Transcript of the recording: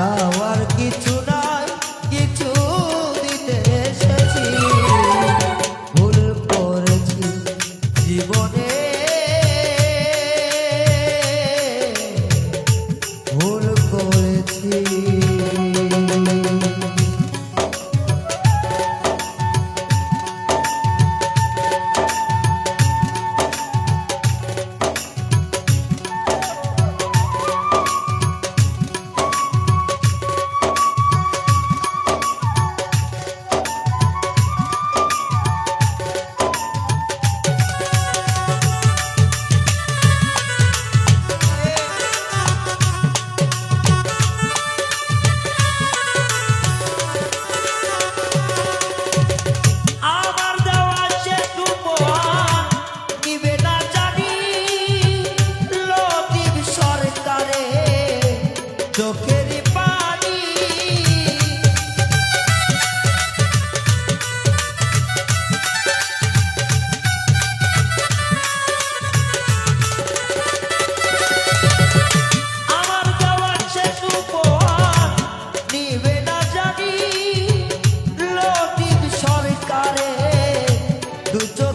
চাওয়ার কিছু নাই কিছু দিতে এসেছি। ভুল করেছি জীবনে। ভুল করেছি। 두